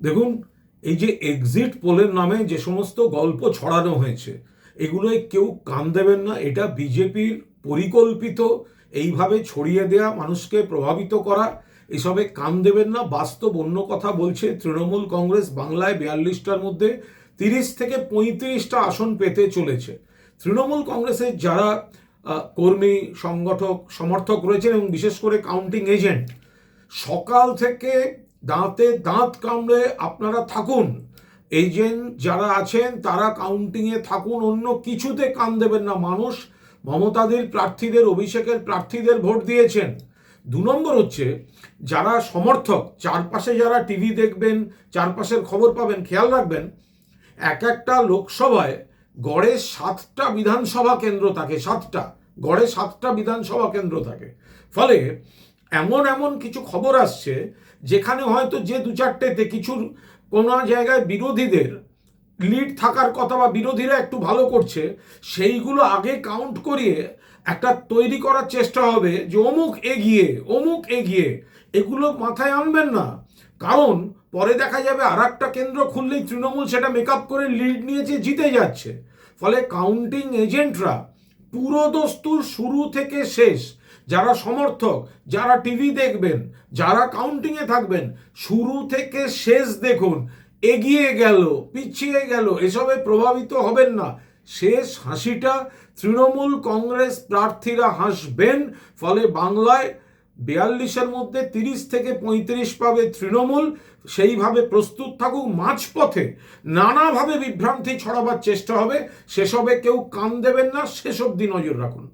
দেখুন, এই যে এক্সিট পোলের নামে যে সমস্ত গল্প ছড়ানো হয়েছে, এগুলোয় কেউ কান দেবেন না। এটা বিজেপির পরিকল্পিত, এইভাবে ছড়িয়ে দেয়া, মানুষকে প্রভাবিত করা, এসবে কান দেবেন না। বাস্তব অন্য কথা বলছে তৃণমূল কংগ্রেস বাংলায় বিয়াল্লিশটার মধ্যে তিরিশ থেকে পঁয়ত্রিশটা আসন পেতে চলেছে। তৃণমূল কংগ্রেসের যারা কর্মী, সংগঠক, সমর্থক রয়েছেন এবং বিশেষ করে কাউন্টিং এজেন্ট সকাল থেকে দাঁতে দাঁত কামড়ে আপনারা থাকুন। এজেন্ট যারা আছেন, তারা কাউন্টিংয়ে থাকুন, অন্য কিছুতে কান দেবেন না। মানুষ মমতাদের প্রার্থীদের, অভিষেকের প্রার্থীদের ভোট দিয়েছেন। দু নম্বর হচ্ছে, যারা সমর্থক, চারপাশে যারা টিভি দেখবেন, চারপাশের খবর পাবেন, খেয়াল রাখবেন, এক একটা লোকসভায় গড়ে সাতটা বিধানসভা কেন্দ্র থাকে, সাতটা। গড়ে সাতটা বিধানসভা কেন্দ্র থাকে। ফলে এমন এমন কিছু খবর আসছে যেখানে হয়তো যে দু চারটেতে কিছু কোনো জায়গায় বিরোধীদের লিড থাকার কথা বা বিরোধীরা একটু ভালো করছে, সেইগুলো আগে কাউন্ট করিয়ে একটা তৈরি করার চেষ্টা হবে যে অমুক এগিয়ে অমুক এগিয়ে। এগুলো মাথায় আনবেন না। কারণ পরে দেখা যাবে আর একটা কেন্দ্র খুললেই তৃণমূল সেটা মেকআপ করে লিড নিয়েছে জিতে যাচ্ছে। ফলে কাউন্টিং এজেন্টরা পুরো দস্তুর শুরু থেকে শেষ যারা সমর্থক, যারা টিভি দেখবেন, যারা কাউন্টিংয়ে থাকবেন, শুরু থেকে শেষ দেখুন, এগিয়ে গেল, পিছিয়ে গেল, এসবে প্রভাবিত হবেন না। শেষ হাসিটা তৃণমূল কংগ্রেস প্রার্থীরা হাসবেন, ফলে বাংলায় বিয়াল্লিশের মধ্যে তিরিশ থেকে পঁয়ত্রিশ পাবে তৃণমূল, সেইভাবে প্রস্তুত থাকুক মাঝপথে। নানাভাবে বিভ্রান্তি ছড়াবার চেষ্টা হবে, সেসবে কেউ কান দেবেন না, সেসব দিন নজর রাখুন।